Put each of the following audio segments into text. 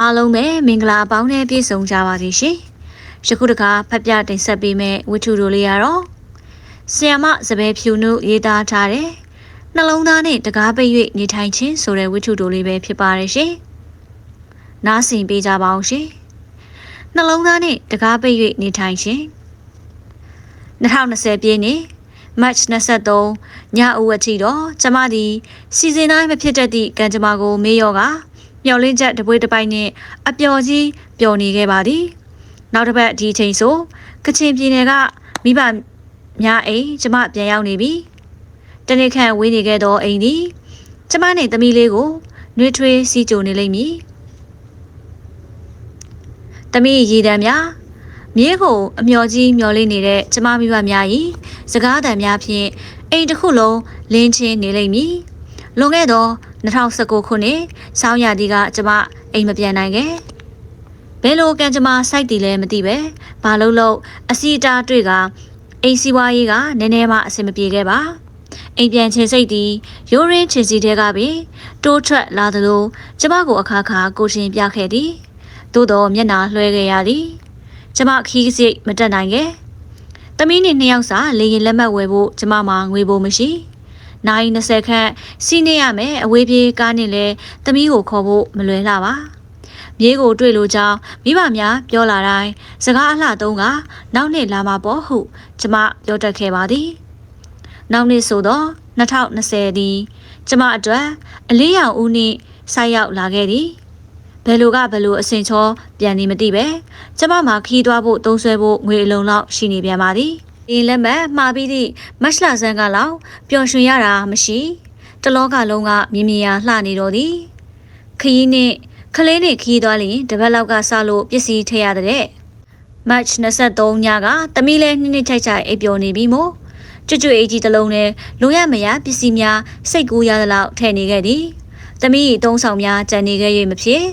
အားလုံးပဲမင်္ဂလာပေါင်းနဲ့ပြည့်စုံကြပါစေရှင်။ယခုတခါဖတ်ပြတင်ဆက်ပေးမယ့်ဝတ္ထုတို့လေးကတော့ဆီယမစပယ်ဖြူနုရေးသားထားတဲ့နှလုံးသားနဲ့တကားပိတ်၍နေထိုင်ခြင်းဆိုတဲ့ဝတ္ထုတို့လေးပဲဖြစ်ပါတယ်ရှင်။နားဆင်ပေးကြပါအောင်ရှင်။နှလုံးသားနဲ့တကားပိတ်၍နေထိုင်ခြင်း2020ပြည့်နှစ်မတ်23ညအဝတ်ထိတော့ကျမသည်စီစဉ်တိုင်းမဖြစ်တတ်သည့်ကံကြမ္မာကိုမေးရောက မျော်လင့်ချက်တပွေးတစ်ပိုက်နှင့်အပျော်ကြီးပျော်နေခဲ့ပါသည်နောက်တစ်ပတ်ဒီချိန်ဆိုကချင်ပြည်နယ်ကမိဘများအိမ်ကျမပြန်ရောက်နေပြီတနေ့ခန့်ဝေးနေခဲ့သောအိမ်သည်ကျမနှင့်သမီးလေးကိုနှွေးထွေးစီးကြိုနေလိမ့်မည်သမီးရည်တံများမြေးကိုအမျော်ကြီးမျော်လင့်နေတဲ့ကျမမိဘများ၏စကားသံများဖြင့်အိမ်တစ်ခုလုံးလင်းချင်းနေလိမ့်မည်လွန်ခဲ့သော 2019ခုနှစ်ဆောင်းရာသီကကျမအိမ်မပြန်နိုင်ခဲ့ဘယ်လိုကံကြမ္မာစိုက်တည်လဲမသိပဲဘာလို့လို့အစီအတားတွေ့ကအိမ်စီဝါရေးကနည်းနည်းမှအဆင်မပြေခဲ့ပါအိမ်ပြန်ချင်စိတ်သည်ရိုးရင်းချင်စီတဲ့ကပင်တိုးထွက်လာသလိုကျမကိုအခါခါကိုရှင်ပြခဲ့သည်သို့တော်မျက်နာလွှဲခဲ့ရသည်ကျမခီးစိတ်မတက်နိုင်ခဲ့။သမီးနဲ့နှစ်ယောက်စာလေရင်လက်မှတ်ဝယ်ဖို့ကျမမှာငွေပိုမရှိ။ နိုင်20ခန့်စီးနေရမယ်အဝေးပြေးကားနဲ့လဲသမီးကိုခေါ်ဖို့မလွယ်လှပါ။မြေးကိုတွေ့လို့ကြောင်းမိဘများပြောလာတိုင်းစကားအလှသုံးကနောက်နှစ်လာမှာပေါ့ဟုကျမပြောတတ်ခဲ့ပါသည်။နောက်နှစ်ဆိုတော့2020သည်ကျမအတွက်အလေးရောင်ဦးနှင့်ဆိုက်ရောက်လာခဲ့သည်။ဘယ်လိုကဘယ်လိုအစင်ချောပြန်နေမသိပဲကျမမှာခီးသွားဖို့သုံးဆွဲဖို့ငွေအလုံးလောက်ရှိနေပြန်ပါသည် ဒီလက်မှတ်မှားပြီးသည့်မတ်လဆန်းကလောက်ပျော်ရွှင်ရတာမရှိတလောကလုံးကမြင်မြင်ရလှနေတော့သည်ခရီးနဲ့ခလေးနဲ့ခီးသွားရင်တပတ်လောက်ကစလို့ပစ္စည်းထည့်ရတဲ့မတ်23ညကတမီးလဲနှစ်နှစ်ချိုက်ချိုက်အိပ်ပျော်နေပြီမို့ကျွတ်ကျွတ်အေးကြီးတစ်လုံးနဲ့လိုရမရပစ္စည်းများစိတ်ကူးရသလောက်ထည့်နေခဲ့သည်သမီးသုံးဆောင်များကြံနေခဲ့၍မဖြစ်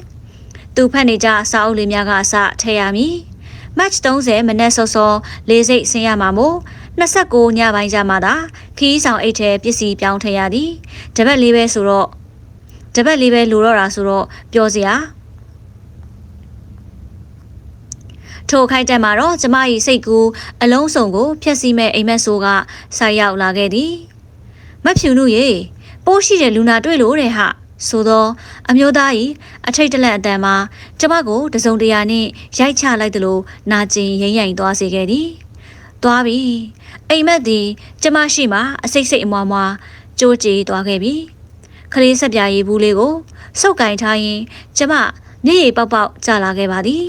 သူဖတ်နေကြစာအုပ်လေးများကအစထည့်ရမည်။ match 30မနက်စောစောလေးစိတ်ဆင်းရမှာမို့29ညပိုင်းကျမှသာခီးဆောင်အိတ်ထဲပစ္စည်းပြောင်းထည့်ရသည်။တပတ်လေးပဲဆိုတော့တပတ်လေးပဲလိုတော့တာဆိုတော့ပြောစရာထိုခိုက်တက်မှာတော့ကျမ၏စိတ်ကူးအလုံးစုံကိုဖျက်ဆီးမဲ့အိမ်မက်ဆိုးကဆိုက်ရောက်လာခဲ့သည်မဖြူနုရေပိုးရှိတဲ့လူနာတွေ့လို့တဲ့ဟာ ဆိုတော့အမျိုးသား၏အထိတ်တလန့်အတန်မှာကျမကိုတစုံတရာနှင့်ရိုက်ချလိုက်သလိုနာကျင်ရိမ့်ရိုင်သွားစေခဲ့သည်။သွားပြီ။အိမ်မက်သည်ကျမရှိမှအစိတ်စိတ်အမွားမွားကြိုးကြည်သွားခဲ့ပြီ။ခလေးဆက်ပြားရည်ဘူးလေးကိုစုပ်ကင်ထားရင်ကျမမျက်ရည်ပေါက်ပေါက်ကျလာခဲ့ပါသည်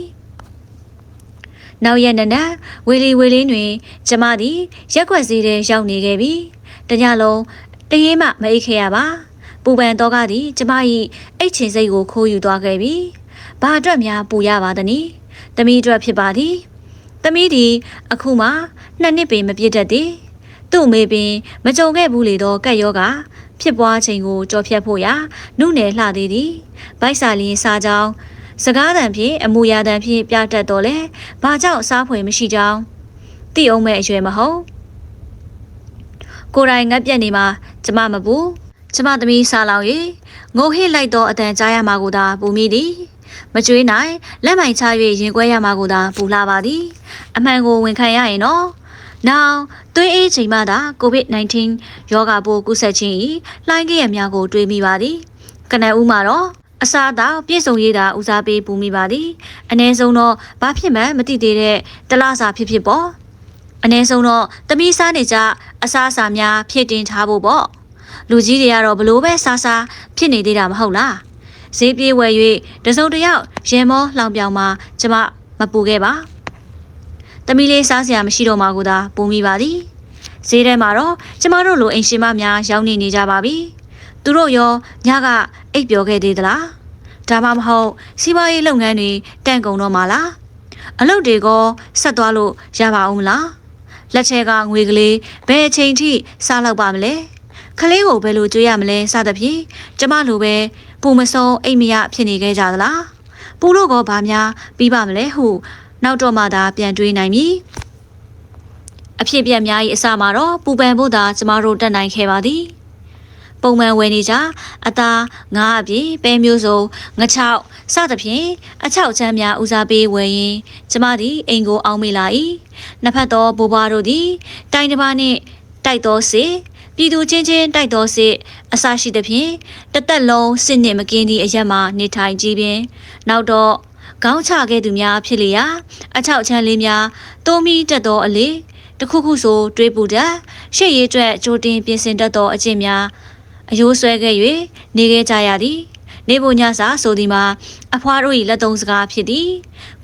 ။နောက်ရက်နနက်ဝေလီဝေလင်းတွင် ကျမသည် ရက်ွက်စည်းတဲ့ရောက်နေခဲ့ပြီ။တညလုံးတရေမှမအိတ်ခဲ့ရပါ။ ပူပန်တော့ကသည်ကျမ၏အိတ်ချင်စိတ်ကိုခိုးယူသွားခဲ့ပြီ။ဘာအတွက်များပူရပါသနည်း။သမီးအတွက်ဖြစ်ပါသည်။သမီးသည်အခုမှနှစ်နှစ်ပင်မပြည့်တတ်သည်။သူ့မေပင်မကြုံခဲ့ဘူးလေတော့ကက်ယောဂဖြစ်ပွားချိန်ကိုကြော်ဖြတ်ဖို့ရာနုနယ်လှသေးသည်။ဗိုက်စာလင်းစားကြောင်းစကားတန်ဖြင့်အမူအရာတန်ဖြင့်ပြတတ်တော်လဲဘာကြောင့်စားဖွယ်မရှိကြောင်းသိအောင်မဲ့အရွယ်မဟုတ်ကိုယ်တိုင်ငတ်ပြက်နေမှာကျမမပူ ကျမသမီးစားလောင်၍ငိုဟစ်လိုက်သောအတန်ကြားရမှာကိုသာပူမိသည်မကြွေးနိုင်လက်မိုင်ချ၍ရင်ကွဲရမှာကိုသာပူလာပါသည်အမှန်ကိုဝန်ခံရရင်တော့နောက်သွေးအေးချိန်မှသာ COVID-19 ရောဂါပိုးကူးစက်ခြင်း၏လှိုင်းကြီးရများကိုတွေးမိပါသည်ကနဦးမှာတော့အစားအသောက်ပြည့်စုံရေးတာဦးစားပေးပူမိပါသည်အ ਨੇ ဆုံးတော့ဘာဖြစ်မှန်းမသိသေးတဲ့တလားစာဖြစ်ဖြစ်ပေါ့အ ਨੇ ဆုံးတော့တမိစားနေကြအစားအစာများဖြစ်တင်ထားဖို့ပေါ့ လူကြီးတွေကတော့ဘလို့ပဲစားစားဖြစ်နေသေးတာမဟုတ်လားဈေးပြေးဝယ်၍တစုံတယောက်ရဲမောလှောင်ပြောင်မှာကျမမပူခဲ့ပါတမီလေးစားစရာမရှိတော့မှကိုသာပူမိပါသည်ဈေးထဲမှာတော့ကျမတို့လိုအိမ်ရှင်မများရောက်နေနေကြပါပြီသူတို့ရောညကအိပ်ပျော်ခဲ့သေးသလားဒါမှမဟုတ်စီးပွားရေးလုပ်ငန်းတွေတန့်ကုန်တော့မှလားအလုပ်တွေကဆက်သွားလို့ရပါအောင်မလားလက်ထဲကငွေကလေးဘယ်အချိန်ထိစားလောက်ပါမလဲ ခလေးကိုဘယ်လိုကြွေးရမလဲစသဖြင့်ကျမလိုပဲပူမစုံအိမ်မရဖြစ်နေခဲ့ကြသလားပူလို့ကောဘာများပြီးပါမလဲဟု နောက်တော့မှသာပြန်တွေးနိုင်မည်အဖြစ်ပြက်များ၏အစမှာတော့ပူပန်ဖို့သာကျမတို့တက်နိုင်ခဲ့ပါသည်ပုံမှန်ဝယ်နေကြအသားငါးအပြည့်ပဲမျိုးစုံငချောက်စသဖြင့်အချောက်ချမ်းများဦးစားပေးဝယ်ရင်ကျမသည်အိမ်ကိုအောင်မေလာ၏နှစ်ဖက်သောဘိုးဘွားတို့သည်တိုင်တစ်ပါးနှင့်တိုက်တော်စစ် ပြည်သူချင်းချင်းတိုက်တော်စစ်အစရှိသဖြင့်တသက်လုံးစစ်နှင့်မကင်းသည့်အရက်မှနေထိုင်ကြည်ပင်နောက်တော့ခေါင်းချခဲ့သူများဖြစ်လျာအချောက်ချမ်းလေးများတိုးမီတက်သောအလေးတစ်ခုခုဆိုတွေးပူတတ်ရှေ့ရေးအတွက်ကြိုတင်ပြင်ဆင်တတ်သောအကျင့်များအယိုးဆွဲခဲ့၍နေခဲ့ကြရသည် နေဖို့ညစာဆိုသည်မှာအဖွားတို့၏လက်သုံးစကားဖြစ်သည်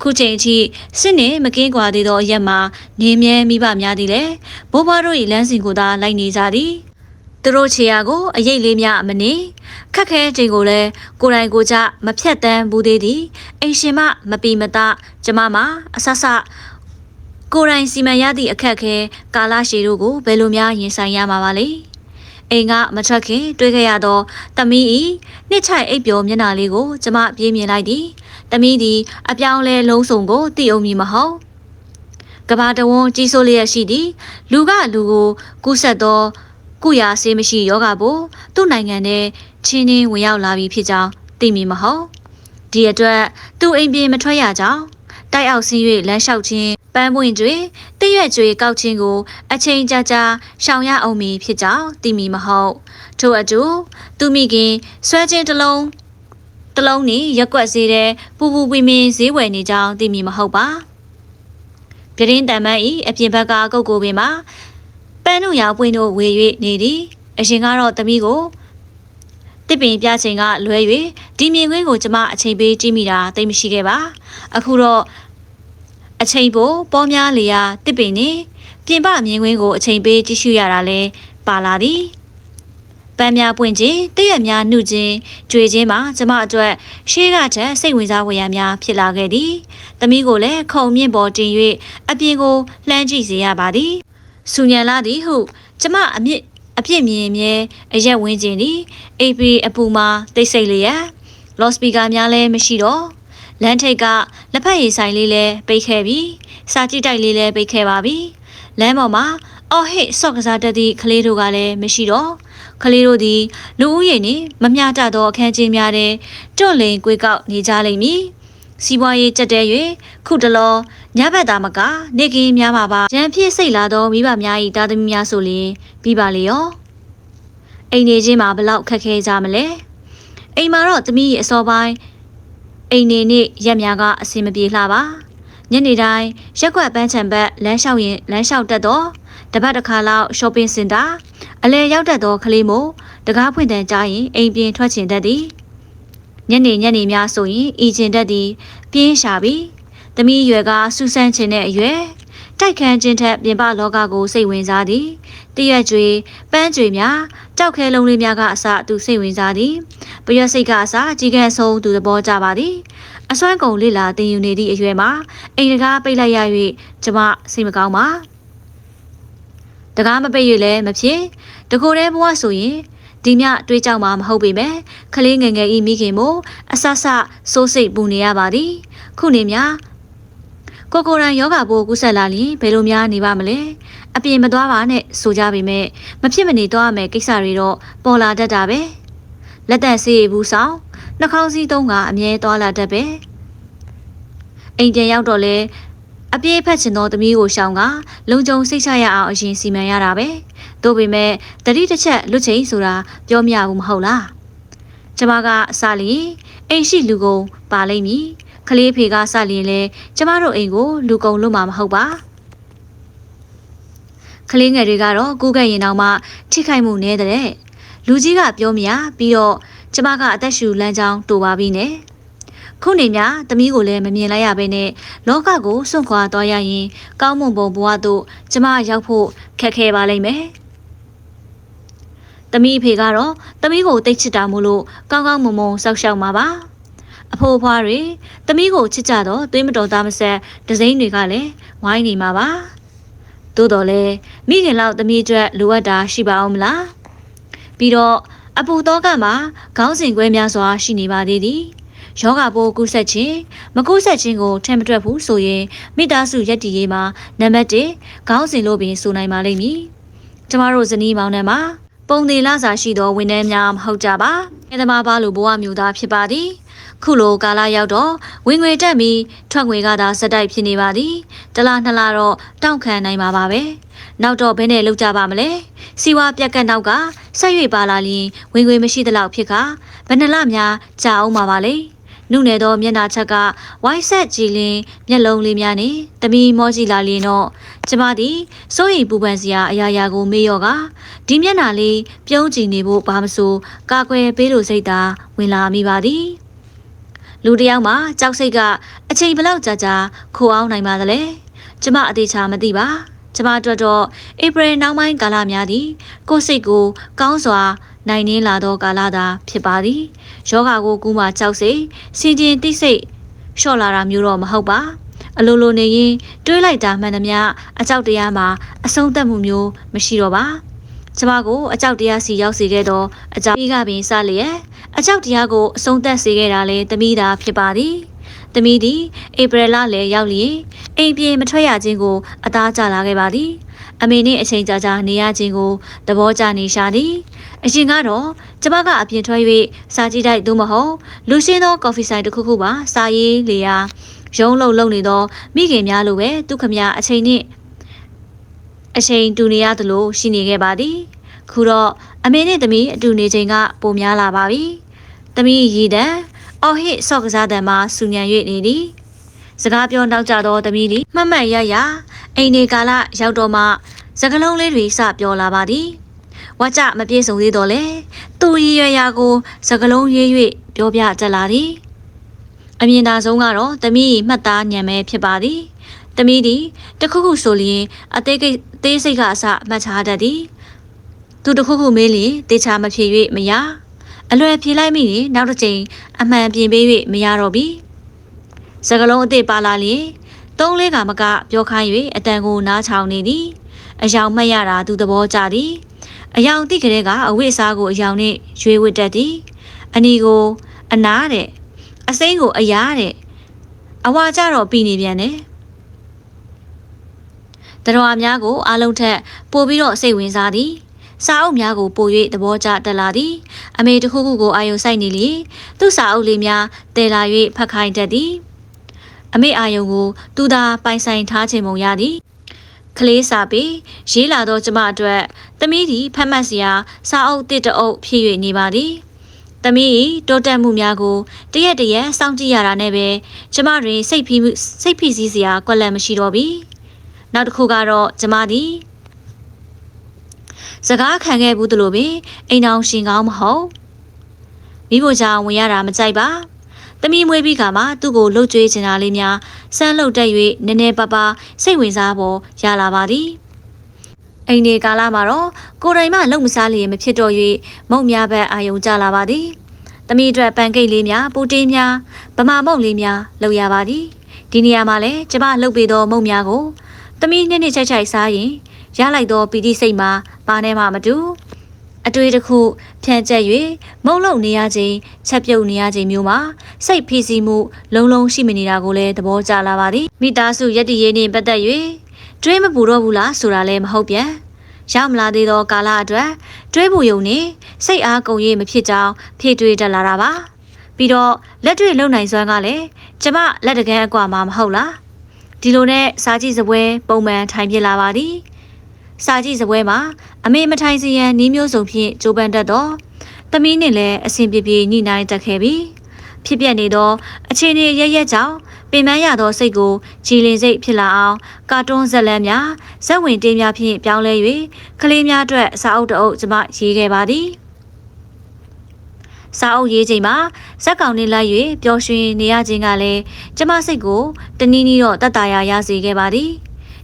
ခုချိန်အထိစစ်နှင့်မကင်းကွာသေးသောအရက်မှာနေမြဲမိဘများသည်လည်းဘိုးဘွားတို့၏လမ်းစဉ်ကိုသာလိုက်နေကြသည်သူတို့ခြေရာကိုအရိပ်လေးများအမနေခက်ခဲချိန်ကိုလည်းကိုယ်တိုင်ကိုယ်ကျမဖြတ်တန်းဘူးသေးသည်အိမ်ရှင်မမပီမတကျမမအဆဆကိုယ်တိုင်စီမံရသည့်အခက်ခဲကာလရှည်တို့ကိုဘယ်လိုများရင်ဆိုင်ရမှာပါလဲ အိမ်ကမထွက်ခင်တွေ့ခဲ့ရသောသမီးဤနှစ်ချိုက်အိပ်ပျော်မျက်နှာလေးကိုကျမပြေးမြင်လိုက်သည်သမီးသည်အပြောင်းလဲလုံးစုံကိုသိအောင်မည်မဟုတ်ကဘာတဝန်းကြီးစိုးလျက်ရှိသည်လူကလူကိုကူးဆက်သောကုရာဆေးမရှိယောဂဘို့သူ့နိုင်ငံနဲ့ချင်းချင်းဝင်ရောက်လာပြီဖြစ်ကြောင်းသိမည်မဟုတ်ဒီအတွက်သူ့အိမ်ပြင်မထွက်ရကြောင်းတိုက်အောက်ဆင်း၍လမ်းလျှောက်ခြင်း ပန်းပွင့်တွေတရွက်ကြွေကောက်ခြင်းကို အချိန်ကြာကြာရှောင်ရအောင်မည်ဖြစ်ကြောင်းသိမည်မဟုတ်ထို့အတူသူမိခင်ဆွဲခြင်းတစ်လုံးတစ်လုံးနှင့်ရက်ွက်စေတဲ့ပူပူပင်ပင်ဈေးဝယ်နေကြောင်းသိမည်မဟုတ်ပါပြတင်းတန်မန်းဤအပြင်ဘက်ကကုတ်ကိုပင်မှာပန်းတို့ရောပွင့်တို့ဝေ၍နေသည်အရှင်ကတော့သမီးကိုတစ်ပင်ပြချိန်ကလွဲ၍ဒီမြင်ကွင်းကိုကျမအချိန်ပေးကြည့်မိတာသိမရှိခဲ့ပါအခုတော့ အချိန်ပိုပေါ်များလျာတစ်ပင်နဲ့ပြင်ပမြင်ကွင်းကိုအချိန်ပေးကြည့်ရှုရတာလဲပါလာသည်ပန်းများပွင့်ခြင်းတည့်ရများနှုခြင်းကြွေခြင်းမှာကျမအတွက်ရှေးကထက်စိတ်ဝင်စားဖွယ်ရာများဖြစ်လာခဲ့သည်။သမီးကိုလည်းခုံမြင့်ပေါ်တင်၍အပြင်ကိုလှမ်းကြည့်စေရပါသည်။စူညံလာသည်ဟုကျမအမြင့်အပြစ်မြင်မြဲအရက်ဝင်းခြင်းသည်အေပီအပူမှာတိတ်ဆိတ်လျက်လော့စပီကာများလည်းမရှိတော့ လမ်းထိပ်ကလက်ဖက်ရည်ဆိုင်လေးလည်းပိတ်ခဲ့ပြီစာကြည့်တိုက်လေးလည်းပိတ်ခဲ့ပါပြီလမ်းပေါ်မှာအော်ဟစ်ဆော့ကစားတတ်သည့်ကလေးတို့ကလည်းမရှိတော့ကလေးတို့သည်လူဦးရေနှင့်မမျှတသောအခန်းချင်းများတဲ့တွန့်လိန်ကွေးကောက်နေကြလိမ့်မည်စီးပွားရေးကြက်တဲ၍ခုတလောညဘက်သားမကနေကင်းများပါပါရန်ဖြစ်စိတ်လာသောမိဘများ၏တာသမီများဆိုလျင်ပြီးပါလေရောအိမ်နေချင်းမှာဘလောက်ခက်ခဲကြမလဲအိမ်မှာတော့သမီးရဲ့အစောပိုင်း အိမ်နေနဲ့ရက်များကအဆင်မပြေလှပါညနေတိုင်းရက်ွက်ပန်းချံဘက်လမ်းလျှောက်ရင်လမ်းလျှောက်တက်တော့တပတ်တစ်ခါလောက် shopping center အလဲရောက်တတ်သောကလေးမို့တကားဖွင့်တန်ကြရင်အိမ်ပြင်ထွက်ချင်တတ်သည်ညနေညနေများဆိုရင်အီချင်တတ်သည် ပြင်းရှာပြီးသမီးရွယ်ကစူဆန်းချင်တဲ့အရွယ်တိုက်ခန်းချင်းထက်ပြင်ပလောကကိုစိတ်ဝင်စားသည်တရက်ကျွေပန်းကျွေများ ကြောက်ခဲလုံးလေးများကအစသူစိတ်ဝင်စားသည်ပရွက်စိတ်ကအစကြီးကန်းဆုံးသူသဘောကျပါသည်အစွမ်းကုန်လေးလာတင်ယူနေသည့်အရွယ်မှာအိမ်တကားပိတ်လိုက်ရ၍ကျမစိတ်မကောင်းပါတကားမပိတ်၍လည်းမဖြစ်တကိုယ်တည်းဘဝဆိုရင်ဒီမြတွေးကြောက်မှာမဟုတ်ပေမဲ့ခလေးငယ်ငယ်ဤမိခင်မို့အဆဆစိုးစိတ်ပူနေရပါသည်ခုနေများကိုကိုရန်ယောဂဘိုးကူးဆက်လာရင်ဘယ်လိုများနေပါမလဲ အပြင်မသွားပါနဲ့ဆိုကြပေမဲ့မဖြစ်မနေသွားရမယ်ကိစ္စတွေတော့ပေါ်လာတတ်တာပဲလက်သက်ဆေးဘူးဆောင်နှာခေါင်းစည်းသုံးကအမြဲသွားလာတတ်ပဲအိမ်ပြန်ရောက်တော့လဲအပြေးဖက်ချင်သောသမီးကိုရှောင်ကလုံခြုံစိတ်ချရအောင်အရင်စီမံရတာပဲတို့ပေမဲ့တတိတစ်ချက်လွတ်ချိန်ဆိုတာပြောမရဘူးမဟုတ်လားကျမကအစလီအိမ်ရှိလူကုန်ပါလိမ့်မည်ကလေးဖေကစလျင်လဲကျမတို့အိမ်ကိုလူကုန်လွတ်မှာမဟုတ်ပါ ကလေးငယ်တွေကတော့ကူးကဲ့ရင်တော့မှထိခိုက်မှုနည်းတဲ့လူကြီးကပြောမရပြီးတော့ကျမကအသက်ရှူလမ်းကြောင်းတူပါပြီနဲ့ခုနေမြသမီးကိုလည်းမမြင်လိုက်ရဘဲနဲ့လောကကိုစွန့်ခွာသွားရရင်ကောင်းမွန်ပုံဘဝသို့ကျမရောက်ဖို့ခက်ခဲပါလိမ့်မယ်သမီးအဖေကတော့သမီးကိုတိတ်ချစ်တာမို့လို့ကောင်းကောင်းမွန်မွန်စောက်ရှောက်မှာပါအဖိုးအဖွားတွေသမီးကိုချစ်ကြတော့သွေးမတော်သားမဆက်ဒစိမ့်တွေကလည်းဝိုင်းနေမှာပါ သို့တော်လဲမိခင်လောက်သမီးအတွက်လိုအပ်တာရှိပါအောင်မလားပြီးတော့အပူတော့ကမှာခေါင်းစဉ်ခွဲများစွာရှိနေပါသေးသည်ယောဂပိုးကူးဆက်ခြင်းမကူးဆက်ခြင်းကိုထင်မတွက်ဘူးဆိုရင်မိသားစုရက်တည်ရေးမှာနံပါတ်1ခေါင်းစဉ်လို့ပင်ဆိုနိုင်ပါလိမ့်မည်ကျမတို့ဇနီးမောင်နှံမှာပပုံသေးလာစာရှိသောဝန်ထမ်းများမဟုတ်ကြပါ။အဲသမားပါလိုဘဝမျိုးသားဖြစ်ပါသည်။ ခုလိုကာလရောက်တော့ဝင်ငွေတက်ပြီးထွက်ငွေကသာစက်တိုက်ဖြစ်နေပါသည်။တစ်လားနှစ်လားတော့တောင့်ခံနိုင်မှာပါပဲ။နောက်တော့ဘယ်နဲ့လောက်ကြပါမလဲ။စီဝါပြက်ကတ်နောက်ကဆက်ရွေပါလာရင်ဝင်ငွေမရှိသလောက်ဖြစ်ခါဘယ်နှလများကြာအောင်မှာပါလေ။နုနယ်သောမျက်နှာချက်ကဝိုင်းဆက်ကြည်လင်းမျက်လုံးလေးများနဲ့တမီမောကြည့်လာလျင်တော့ကျမသည်စိုးရိမ်ပူပန်စရာအရာရာကိုမေ့ရော့ကဒီမျက်နှာလေးပြုံးကြည့်နေဖို့ဘာမဆိုကာကွယ်ပေးလို့စိတ်သာဝင်လာမိပါသည် လူတစ်ယောက်မှာကြောက်စိတ်ကအချိန်ဘလောက်ကြာကြာခိုအောင်နိုင်ပါသလဲကျမအသေးချာမသိပါကျမအတွက်တော့ဧပြီနောက်ပိုင်းကာလများသည်ကိုယ်စိတ်ကိုကောင်းစွာနိုင်နှင်းလာသောကာလသာဖြစ်ပါသည်ယောဂါကိုကူးမှကြောက်စိတ်စင်ကျင်တိတ်စိတ်လျှော့လာတာမျိုးတော့မဟုတ်ပါအလိုလိုနေရင်တွေးလိုက်တာမှန်သမျှအကြောက်တရားမှာအဆုံးသတ်မှုမျိုးမရှိတော့ပါကျမကိုအကြောက်တရားစီရောက်စေခဲ့တော့အကြောက်ကြီးကပင်စလျက် အကြောက်တရားကိုအဆုံးသတ်စေခဲ့တာလေတမိတာဖြစ်ပါသည်တမိသည်ဧပြီလလယ်ရောက်လျင်အိမ်ပြင်မထွက်ရခြင်းကို အသားကျလာခဲ့ပါသည်အမေနှင့်အချိန်ကြာကြာနေရခြင်းကိုသဘောကျနေရှာသည်အရင်ကတော့ကျမကအပြင်ထွက်၍စာကြည့်တိုက်သို့မဟုတ်လူရှင်းသောကော်ဖီဆိုင်တစ်ခုခုပါစာရေးလေရာရုံးလုံးလုံးနေသောမိခင်များလိုပဲဒုက္ခများအချိန်နှင့်အချိန်တူနေရသလိုရှိနေခဲ့ပါသည် ခုတော့အမေနဲ့သမီးအတူနေချိန်ကပိုများလာပါပြီသမီးရည်တံအော်ဟစ်ဆော့ကစားတဲ့မှာစူညံ၍နေသည်စကားပြောနောက်ကြသောသမီးသည်မှတ်မှတ်ရရအိမ်နေကာလရောက်တော့မှစကလုံးလေးတွေစပြောလာပါသည်ဝါကြမပြေဆုံးသေးတော့လေသူရည်ရွယ်ရာကိုစကလုံးရွေး၍ပြောပြတတ်လာသည်အမြင်သာဆုံးကတော့တမီးမှတ်သားညံမဲဖြစ်ပါသည်။တမီးသည်တခုခုဆိုလျင်အသေးကိအသေးစိတ်ကအစမှတ်ချတတ်သည်။ သူတခုခုမေးလျင်တေချာမဖြေ၍မရ။အလွယ်ဖြေလိုက်မိရင်နောက်တစ်ချိန်အမှန်ပြင်ပေး၍မရတော့ပြီ။စကလုံးအစ်စ်ပါလာလျင်သုံးလေးကမကပြောခိုင်း၍အတန်ကိုနားချောင်နေသည်။အယောင်မှတ်ရတာသူသဘောကျသည်။အယောင်တိကလေးကအဝိအစားကိုအယောင်နှင့်ရွေဝတ်တတ်သည်။အနီကိုအနားတဲ့အစိမ်းကိုအရာတဲ့အဝါကြတော့ပြီးနေပြန်တယ်တတော်များကိုအလုံးထက်ပို့ပြီးတော့စိတ်ဝင်စားသည် စာအုပ်များကိုပို့၍သဘောကျတက်လာသည်အမေတစ်ခုခုကိုအာယုံစိုက်နေလေသူ့စာအုပ်လေးများတဲလာ၍ဖတ်ခိုင်းတတ်သည်အမေအာယုံကိုသူသာပိုင်ဆိုင်ထားခြင်းပုံရသည်ကလေးစာပေရေးလာသောကျမအတွက်သမီးသည်ဖတ်မှတ်စရာစာအုပ်တစ်တအုပ်ဖြည့်၍နေပါသည်။သမီးတိုးတက်မှုများကိုတရက်တရက်စောင့်ကြည့်ရတာနဲ့ပဲကျမတွင်စိတ်ဖိမှုစိတ်ဖိစီးစရာကွက်လက်မရှိတော့ပြီ။နောက်တစ်ခုကတော့ကျမသည် စကားခံခဲ့ဘူးသလိုပင်အိမ်အောင်ရှင်ကောင်းမဟုတ်မိဖို့ကြောင့်ဝင်ရတာမကြိုက်ပါ။သမီးမွေးပြီးခါမှသူ့ကိုလှုပ်ကြွေးချင်တာလေးများစမ်းလှုပ်တက်၍နည်းနည်းပါးပါးစိတ်ဝင်စားပေါ်ရလာပါသည်။အိမ်နေကာလမှာတော့ကိုယ်တိုင်မှလုံမစားလျင်မဖြစ်တော့၍မုံများဘက်အာယုံကြလာပါသည်။သမီးအတွက်ပန်ကိတ်လေးများပူတင်းများဗမာမုံလေးများလုပ်ရပါသည်။ဒီနေရာမှာလည်းကျမလှုပ်ပေးသောမုံများကိုသမီးနှစ်နှစ်ချိုက်ချိုက်စားရင် ရလိုက်သောပီတိစိတ်မှာပါနေမှမတူအတွေ့တစ်ခုဖြန့်ကျက်၍မုံလုံနေရခြင်းချက်ပြုတ်နေရခြင်းမျိုးမှာစိတ်ဖိစီးမှု လုံးလုံးရှိမနေတာကိုလည်းသဘောကျလာပါသည်မိသားစုရည်တည်ရေးနှင့်ပတ်သက်၍တွေးမပူတော့ဘူးလားဆိုတာလည်းမဟုတ်ပြန်ရောက်မလာသေးသောကာလအတွက်တွေးဖို့ယုံနေစိတ်အားကုန်ရမဖြစ်ကြောင်းဖြည့်တွေးတတ်လာတာပါပြီးတော့လက်တွေ့လုံနိုင်စွမ်းကလည်းကျမလက်တကန်းအကွာမှာမဟုတ်လားဒီလိုနဲ့စာကြည့်စပွဲပုံမှန်ထိုင်ပြလာပါသည် စာကြည့်စပွဲမှာအမေမထိုင်စီရန်နီးမျိုးစုံဖြင့်ကြိုးပမ်းတတ်တော့သမီးနဲ့လည်းအဆင်ပြေပြေညှိနှိုင်းတတ်ခဲ့ပြီဖြစ်ပြနေသောအခြေအနေရရက်ကြောင့်ပင်ပန်းရသောစိတ်ကိုကြည်လင်စိတ်ဖြစ်လာအောင်ကာတွန်းဇက်လန်းများဇက်ဝင်တင်းများဖြင့်ပြောင်းလဲ၍ကလေးများအတွက်စာအုပ်တအုပ်ကျွန်မရေးခဲ့ပါသည်စာအုပ်ရေးချိန်မှာဇက်ကောင်နေလိုက်၍ပျော်ရွှင်နေရခြင်းကလည်းကျမစိတ်ကိုတနည်းနည်းတော့တတ်တာရရစေခဲ့ပါသည်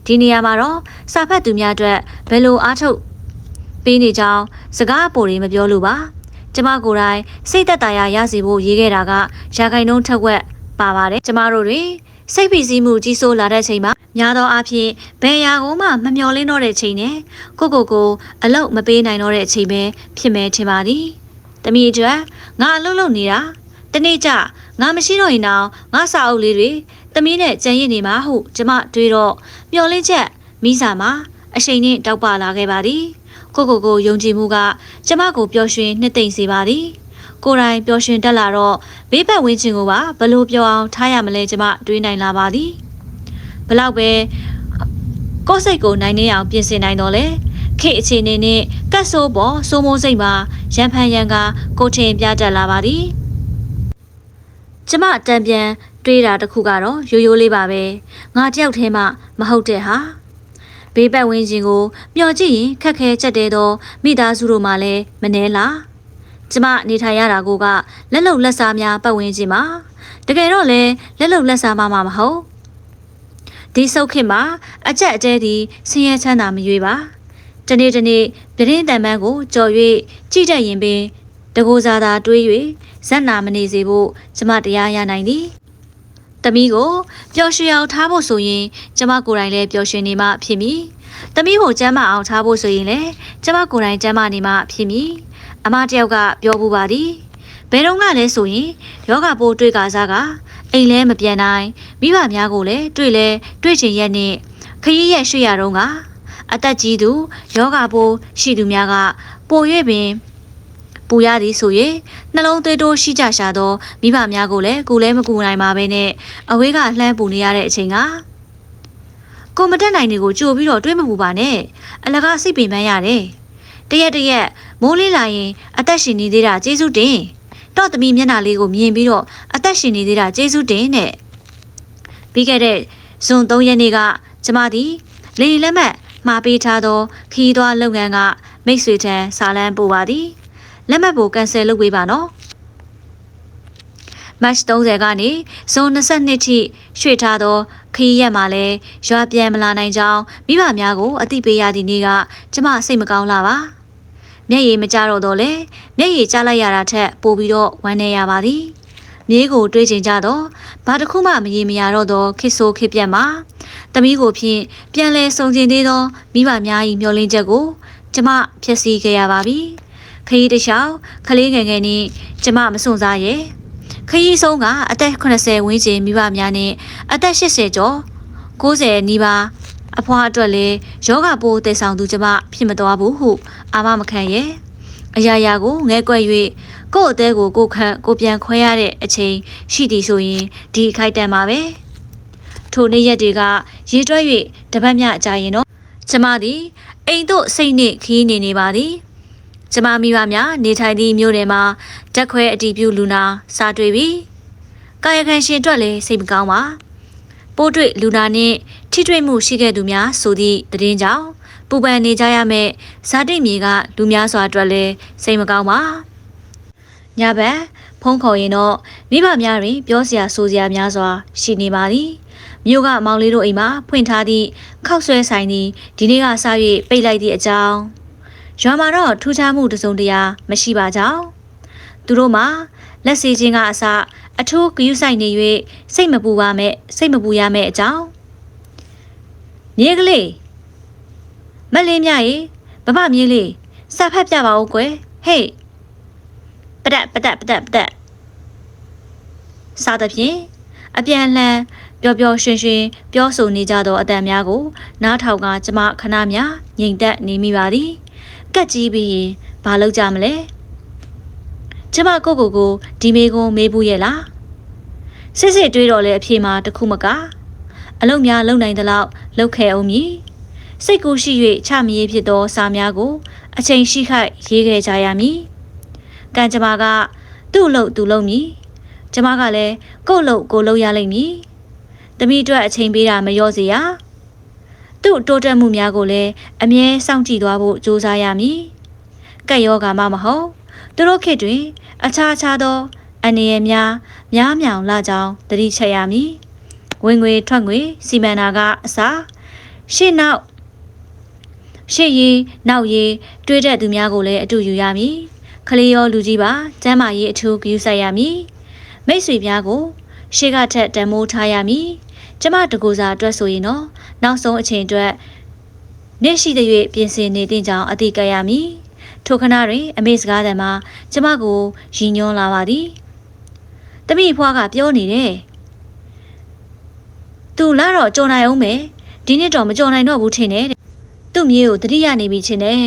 ဒီနေရာမှာတော့စာဖတ်သူများအတွက်ဘယ်လိုအားထုတ်ပေးနေကြောင်းစကားအပေါ်တွေမပြောလို့ပါကျမကိုယ်တိုင်စိတ်သက်သာရာရစေဖို့ရေးခဲ့တာကရာခိုင်နှုန်းထက်ဝက်ပါပါတယ်ကျမတို့တွေစိတ်ဖိစီးမှုကြီးစိုးလာတဲ့ချိန်မှာများသောအားဖြင့်ဘယ်ရာကိုမှမမျော်လင့်တော့တဲ့ချိန်နဲ့ကိုကိုကိုအလောက်မပေးနိုင်တော့တဲ့ချိန်ပဲဖြစ်မယ်ထင်ပါသည်တမီးအတွက်ငါအလုပ်လုပ်နေတာတနေ့ကျငါမရှိတော့ရင်တော့ငါစာအုပ်လေးတွေ တမီးနဲ့ကြံရစ်နေမှာဟုကျမတွေးတော့မျော်လင့်ချက်မိစာမှာအရှိန်နဲ့တောက်ပလာခဲ့ပါသည်ကိုကိုကိုယုံကြည်မှုကကျမကိုပျော်ရွှင်နှစ်သိမ့်စေပါသည်ကိုယ်တိုင်ပျော်ရွှင်တက်လာတော့ဘေးပတ်ဝန်းကျင်ကိုပါဘလို့ပြောအောင်ထားရမလဲကျမတွေးနိုင်လာပါသည်ဘလောက်ပဲကိုယ်စိတ်ကိုနိုင်နေအောင်ပြင်ဆင်နိုင်တော့လေခေတ်အခြေအနေနဲ့ကတ်ဆိုးပေါ်စိုးမိုးစိတ်မှာရန်ဖန်ရန်ကကိုထင်ပြတတ်လာပါသည်ကျမတံပြန် တွေးတာတစ်ခုကတော့ရိုးရိုးလေးပါပဲငါတယောက်တည်းမှမဟုတ်တဲ့ဟာဘေးပတ်ဝန်းကျင်ကိုမျှော်ကြည့်ရင်ခက်ခဲချက်တဲ့သောမိသားစုတို့မှလည်းမနှဲလားကျမနေထိုင်ရတာကိုကလက်လုံလက်စားများပတ်ဝန်းကျင်မှာတကယ်တော့လဲလက်လုံလက်စားမှမမဟုတ်ဒီဆုတ်ခင်မှာအကြက်အကျဲသည်ဆင်းရဲချမ်းသာမရွေးပါတနေ့တနေ့ပြင်းတန်ပန်းကိုကြော်၍ကြည့်တတ်ရင်ပင်တကူစားသာတွေး၍ဇက်နာမနေစေဖို့ကျမတရားရနိုင်သည်။ တမီးကိုပျော်ရွှင်အောင်ထားဖို့ဆိုရင်ကျမကိုယ်တိုင်လည်းပျော်ရွှင်နေမှဖြစ်မည်။တမီးကိုကျမ်းမအောင်ထားဖို့ဆိုရင်လည်းကျမကိုယ်တိုင်ကျမ်းမနေမှဖြစ်မည်။အမတယောက်ကပြောပူပါသည်။ဘယ်တော့ကလဲဆိုရင်ယောဂပိုးတွေ့ကစားကအိမ်လဲမပြန်နိုင်မိဘများကိုလည်းတွေ့လဲတွေ့ချင်ရက်နဲ့ခရီးရဲ့ရွှေရတုံးကအသက်ကြီးသူယောဂပိုးရှိသူများကပို၍ပင် ပူရသည်ဆို၍နှလုံးသွေးတိုးရှိကြရှာသောမိဘများကိုလည်းကူလဲမကူနိုင်ပါပဲနဲ့အဝေးကလှမ်းပူနေရတဲ့အချိန်ကကိုမတက်နိုင်တွေကိုကြိုပြီးတော့တွေးမပူပါနဲ့အလကားစိတ်ပင်ပန်းရတယ်တရက်တရက်မိုးလေးလာရင်အသက်ရှင်နေသေးတာကျေးဇူးတင်တော့သမီးမျက်နှာလေးကိုမြင်ပြီးတော့အသက်ရှင်နေသေးတာကျေးဇူးတင်တဲ့ပြီးခဲ့တဲ့ဇွန်3ရက်နေ့ကကျမသည်လေလက်မှတ်မှာပေးထားသောခီးသွွားလုပ်ငန်းကမိတ်ဆွေထံစာလန်းပို့ပါသည် လက်မှတ်ကိုကန်ဆယ်လုပ်ပေးပါနော်မတ်30ကနေဇွန်22ထိရွှေ့ထားသောခရီးရက်မှာလဲရွာပြန်မလာနိုင်ကြောင်းမိဘများကိုအသိပေးရသည့်နေ့ကကျမစိတ်မကောင်းလာပါမျက်ရည်မကြတော့တော့လဲမျက်ရည်ကျလိုက်ရတာထက်ပိုပြီးတော့ဝမ်းနေရပါသည်မြေးကိုတွေးချင်ကြတော့ဘာတစ်ခုမှမရေမရတော့သောခစ်ဆိုးခစ်ပြက်မှာတမီးကိုဖြင့်ပြန်လဲစုံကျင်သေးသောမိဘများ၏မျှော်လင့်ချက်ကို ကျမဖျက်ဆီးခဲ့ရပါပြီ ခရီးတစ်လျှောက်ခလေးငယ်ငယ်နဲ့ကျမမစွန့်စားရဲ့ခရီးဆုံးကအသက်80ဝန်းကျင်မိဘများနဲ့အသက်80ကျော်90နီးပါးအဖွားအတွက်လည်းယောဂပိုးတည်ဆောင်သူကျမဖြစ်မသွားဘူးဟုအာမမခံရဲ့အရာရာကိုငဲကွက်၍ကို့အသေးကိုကိုခန့်ကိုပြန်ခွဲရတဲ့အချိန်ရှိသည်ဆိုရင်ဒီအခိုက်တန်ပါပဲထိုနေ့ရက်တွေကရေတွက်၍တပတ်မြအကြရင်တော့ကျမသည်အိမ်တို့စိတ်နှင့်ခီးနေနေပါသည် ကျမမိဘများနေထိုင်သည့်မြို့နယ်မှာဓာတ်ခွဲအတီးပြုလူနာစာတွေ့ပြီကာယကံရှင်အတွက်လည်းစိတ်မကောင်းပါပိုးတွေ့လူနာနှင့်ထိတွေ့မှုရှိခဲ့သူများဆိုသည့်သတင်းကြောင့်ပူပန်နေကြရမယ့်ဇာတိမြေကလူများစွာအတွက်လည်းစိတ်မကောင်းပါညဘက်ဖုံးခေါ်ရင်တော့မိဘများတွင် ပြောစရာဆိုစရာများစွာ ရှိနေပါသည်မြို့ကမောင်လေးတို့အိမ်မှာဖွင့်ထားသည့်ခောက်ဆွဲဆိုင်သည်ဒီနေ့ကစ၍ပိတ်လိုက်သည့်အကြောင်း ရွာမှာတော့ထူးခြားမှုတစုံတရာမရှိပါကြောင်းသူတို့မှာလက်စီချင်းကအစအထူးဂယုဆိုင်နေ၍စိတ်မပူပါမဲ့စိတ်မပူရမဲ့အကြောင်းမြေကလေးမလင်းမြရေဘဘမြေးလေးစာဖတ်ပြပါဦးကွယ်ဟေးပဒတ်ပဒတ်ပဒတ်ပဒတ်စားသဖြင့်အပြန်လှန်ပျော်ပျော်ရွှင်ရွှင်ပြောဆိုနေကြသောအတန်များကို နားထောင်ကကျမခဏများငြိမ်သက်နေမိပါသည် ကက်ကြီးပြီးရင်ဘာလုပ်ကြမလဲကျမကိုကိုကိုဒီမေကုံမေးဘူးရဲ့လားစစ်စစ်တွေးတော့လေအဖြေမှာတခုမကအလုံများလုံနိုင်သလောက်လှုပ်ခဲအောင်မည်စိတ်ကူးရှိ၍ချမရေးဖြစ်သောစာများကို အချိန်ရှိခိုက်ရေးခဲ့ကြရမည်ကံကြမ္မာကသူ့လို့သူ့လို့မည်ကျမကလည်းကို့လို့ကိုလို့ရလိမ့်မည်တမိအတွက်အချိန်ပေးတာမလျော့စေရ သူ့တိုးတက်မှုများကိုလည်းအမြဲစောင့်ကြည့်သွားဖို့ကြိုးစားရမည်ကက်ယောဂါမှမဟုတ်သူတို့ခေတ်တွင် အခြားခြားသောအနေရများများမြောင်လာကြောင်းသတိချက်ရမည်ဝင်ငွေထွက်ငွေစီမံနာကအစားရှေ့နောက်ရှေ့ရေးနောက်ရေးတွေးတဲ့သူများကိုလည်းအတူယူရမည်ခလေးရောလူကြီးပါကျမ်းမာရေးအထူးဂရုစိုက်ရမည်မိတ်ဆွေများကိုရှေ့ကထက်တန်မိုးထားရမည်ကျမတကူစာအတွက်ဆိုရင်တော့ နောက်ဆုံးအချိန်အတွက်နေ့ရှိတဲ့၍ပြင်ဆင်နေတင်ကြောင်အတိကရမည်ထိုခဏတွင်အမေစကားတံမှာကျမကိုရည်ညွှန်းလာပါသည်တမိဖွားကပြောနေတယ်သူလာတော့ကြုံနိုင်အောင်မယ်ဒီနှစ်တော့မကြုံနိုင်တော့ဘူးထင်တယ်သူ့မြေကိုတတိယနေပြီချင်းတယ်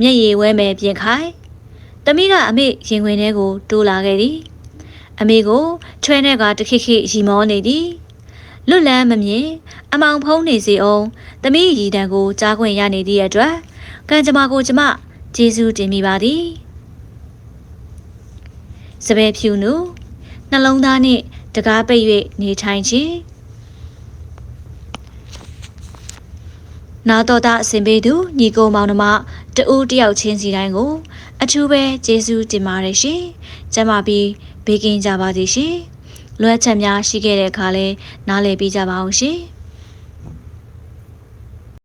မျက်ရည်ဝဲမယ်ပြင်ခိုင်တမိကအမေရင်ခွင်ထဲကို တိုးလာခဲ့သည်အမေကိုချွဲနဲ့ကတခိခိရီမောနေသည် လွတ်လန်းမမြင်အမောင်ဖုံးနေစေအောင်တမိရီတံကိုကြားခွင့်ရနေသည့်အတွက်ကံကြမ္မာကိုကျမကျေးဇူးတင်မိပါသည်စပယ်ဖြူနုနှလုံးသားနှင့်တကားပိတ်၍နေထိုင်ခြင်းနာတော်တာအစဉ်ပေးသူညီကိုမောင်နှမတဦးတယောက်ချင်းစီတိုင်းကို အထူးပဲကျေးဇူးတင်ပါတယ်ရှင်။ကျမပြီးဘေးကင်းကြပါစေရှင်။ လွှဲချက်များရှိခဲ့တဲ့အခါလဲနားလည်ပြီးကြပါအောင်ရှင်။